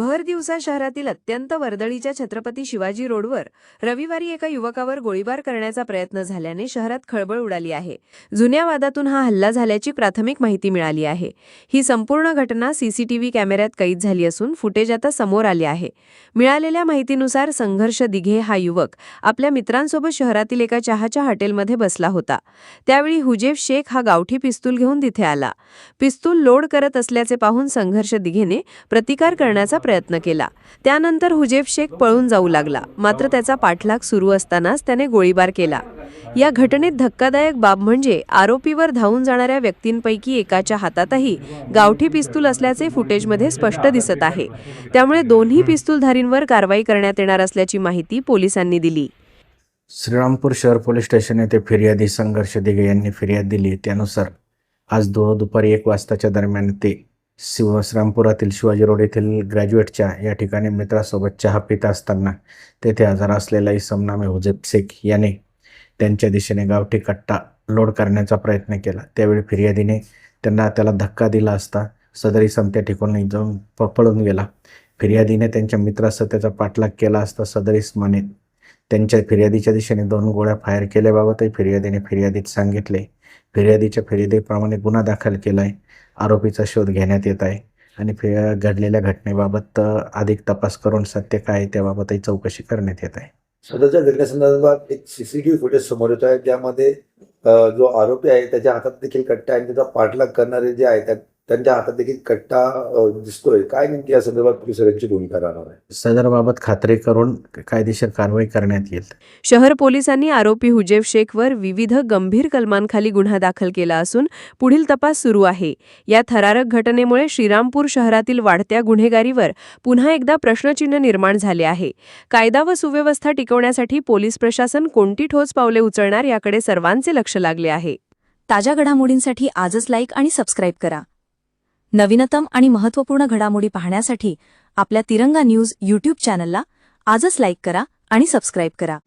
भर दिवसा शहरातील अत्यंत वर्दळीच्या छत्रपती शिवाजी रोडवर रविवारी एका युवकावर गोळीबार करण्याचा प्रयत्न झाल्याने शहरात खळबळ उडाली आहे. जुन्या वादातून हा हल्ला झाल्याची प्राथमिक माहिती मिळाली आहे. ही संपूर्ण घटना सीसीटीव्ही कॅमेऱ्यात कैद झाली असून फुटेज आता समोर आले आहे. मिळालेल्या माहितीनुसार संघर्ष दिघे हा युवक आपल्या मित्रांसोबत शहरातील एका चहाच्या हॉटेलमध्ये बसला होता. त्यावेळी हुजेफ शेख हा गावठी पिस्तूल घेऊन तिथे आला. पिस्तूल लोड करत असल्याचे पाहून संघर्ष दिघेने प्रतिकार करण्याचा प्रयत्न केला. त्यानंतर हुजेफ शेख पळून जाऊ लागला. मात्र त्याचा पाठलाग सुरू असतानाच त्याने गोळीबार केला. या घटनेत धक्कादायक बाब म्हणजे आरोपीवर धावून जाणाऱ्या व्यक्तींपैकी एकाच्या हातातही गावठी पिस्तूल असल्याचे फुटेजमध्ये स्पष्ट दिसत आहे. त्यामुळे दोन्ही पिस्तूलधारींवर कारवाई करण्यात येणार असल्याची माहिती पोलिसांनी दिली. श्रीरामपूर शहर पोलीस स्टेशन येथे फिर्यादी संघर्ष दिघे यांनी फिर्याद दिली. त्यानुसार आज दो दुपारी एक वाजताच्या दरम्यान ते शिव श्रामपुरातील शिवाजी रोड येथील ग्रॅज्युएटच्या या ठिकाणी मित्रासोबत चहा पित असताना तेथे आजार असलेला इसम नामे हुजेब शेख याने त्यांच्या दिशेने गावठी कट्टा लोड करण्याचा प्रयत्न केला. त्यावेळी फिर्यादीने त्यांना त्याला धक्का दिला असता सदर इसम त्या ठिकाणी जाऊन प- पळून गेला. फिर्यादीने त्यांच्या मित्रासह त्याचा पाठलाग केला असता सदर इसमाने त्यांच्या फिर्यादीच्या दिशेने दोन गोळ्या फायर केल्याबाबतही फिर्यादीने फिर्यादीत सांगितले. फिर्यादीच्या फिर्यादीप्रमाणे गुन्हा दाखल केला आहे आरोपीचा शोध घेण्यात येत आहे आणि फि घडलेल्या घटनेबाबत अधिक तपास करून सत्य काय त्याबाबतही चौकशी करण्यात येत आहे. सदरच्या घटनेसंदर्भात एक सीसीटीव्ही फुटेज समोर येतो आहे. ज्यामध्ये जो आरोपी आहे त्याच्या हातात देखील कट्टा आहे आणि त्याचा पाठलाग करणारे जे आहे त्या- त्यांच्या हातात देखील कट्टा दिसतोय. काय नेमकी या संदर्भात पोलिसांची भूमिका राहणार आहे? सदरबाबत खात्री करून कायदेशीर कारवाई करण्यात येईल. शहर पोलिसांनी आरोपी हुजेफ शेखवर विविध गंभीर कलमांखाली गुन्हा दाखल केला असून पुढील तपास सुरू आहे. या थरारक घटनेमुळे श्रीरामपूर शहरातील वाढत्या गुन्हेगारीवर पुन्हा एकदा प्रश्नचिन्ह निर्माण झाले आहे. कायदा व सुव्यवस्था टिकवण्यासाठी पोलीस प्रशासन कोणती ठोस पावले उचलणार याकडे सर्वांचे लक्ष लागले आहे. ताज्या घडामोडींसाठी आजच लाईक आणि सबस्क्राईब करा. नवीनतम आणि महत्त्वपूर्ण घडामोडी पाहण्यासाठी आपल्या तिरंगा न्यूज यूट्यूब चॅनलला आजच लाईक करा आणि सबस्क्राईब करा.